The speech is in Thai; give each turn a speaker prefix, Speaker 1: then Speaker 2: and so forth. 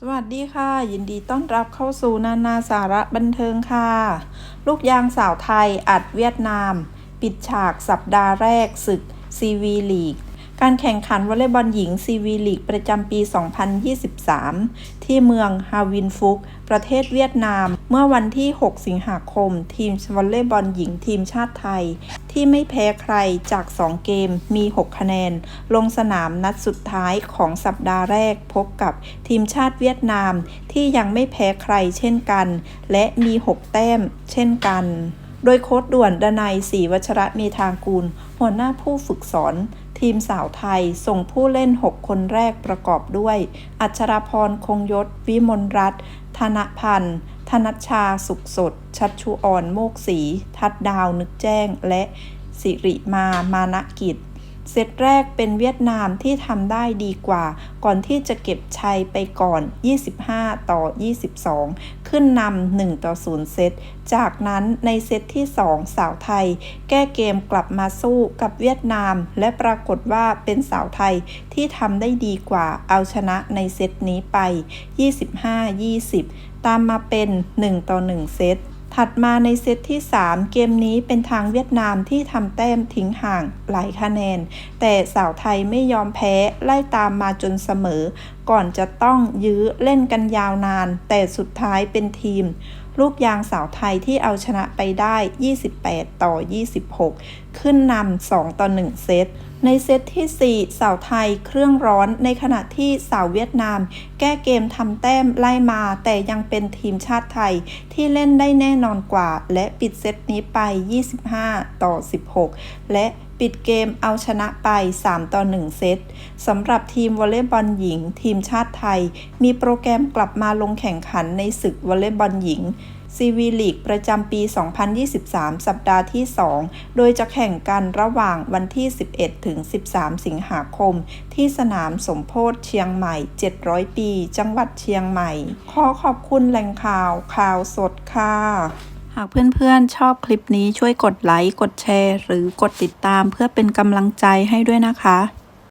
Speaker 1: สวัสดีค่ะ ยินดีต้อนรับเข้าสู่นานาสาระบันเทิงค่ะ ลูกยางสาวไทยอัดเวียดนาม ปิดฉากสัปดาห์แรกศึกซีวีลีก การแข่งขันวอลเลย์บอลหญิงซีวีลีกประจำปี 2023 ที่เมืองฮาวินฟุก ประเทศเวียดนาม เมื่อวันที่ 6 สิงหาคม ทีมวอลเลย์บอลหญิงทีมชาติไทย ที่ไม่แพ้ใครจาก 2 เกมมี 6 คะแนน ลงสนามนัดสุดท้ายของสัปดาห์แรกพบกับทีมชาติเวียดนาม ที่ยังไม่แพ้ใครเช่นกัน และมี 6 แต้ม เช่นกัน โดยโค้ดด่วนดนัยศรีวัชระเมธางกูล หัวหน้าผู้ฝึกสอน ทีมสาวไทยส่งผู้เล่น 6 คนแรกประกอบด้วย อัชราพรคงยศ วิมลรัตน์ธนพันธ์ ธนัชชาสุขสด ชัดชูอ่อนโมกศรีทัดดาวนึกแจ้ง และสิริมา มานะกิจ เซตแรกเป็นเวียดนามที่ทำได้ดีกว่า ก่อนที่จะเก็บชัยไปก่อน 25 ต่อ 22 ขึ้นนำ1ต่อ 0 เซต จากนั้นในเซตที่ 2 สาวไทย แก้เกมกลับมาสู้กับเวียดนาม และปรากฏว่าเป็นสาวไทยที่ทำได้ดีกว่าเอาชนะในเซตนี้ไป 25-20 ตามมาเป็น 1 ต่อ 1 เซต ถัดมาในเซตที่ 3 เกมนี้เป็นทางเวียดนามที่ทำแต้มทิ้งห่างหลายคะแนน แต่สาวไทยไม่ยอมแพ้ไล่ตามมาจนเสมอ ก่อนจะต้องยื้อเล่นกันยาวนาน แต่สุดท้ายเป็นทีม ลูกยางสาวไทยที่เอาชนะไปได้ 28 ต่อ 26 ขึ้นนำ2ต่อ 1 เซต ในเซตที่ 4 สาวไทยเครื่องร้อนในขณะที่สาวเวียดนาม แก้เกมทำแต้มไล่มา แต่ยังเป็นทีมชาติไทยที่เล่นได้แน่นอนกว่า และปิดเซตนี้ไป 25 ต่อ 16 และปิดเกมเอาชนะไป 3 ต่อ 1 เซตสำหรับทีมวอลเลย์บอลหญิง ทีมชาติไทย มีโปรแกรมกลับมาลงแข่งขันในศึกวอลเลย์บอลหญิง ซีวีลีกประจำปี 2023 สัปดาห์ที่ 2 โดยจะแข่งกันระหว่างวันที่ 11 ถึง 13 สิงหาคม ที่สนามสมโพธิเชียงใหม่ 700 ปี จังหวัดเชียงใหม่ ขอขอบคุณแหล่งข่าวข่าวสดค่ะ หากเพื่อนๆ ชอบคลิปนี้ช่วยกดไลค์ กดแชร์ หรือกดติดตามเพื่อเป็นกำลังใจให้ด้วยนะคะ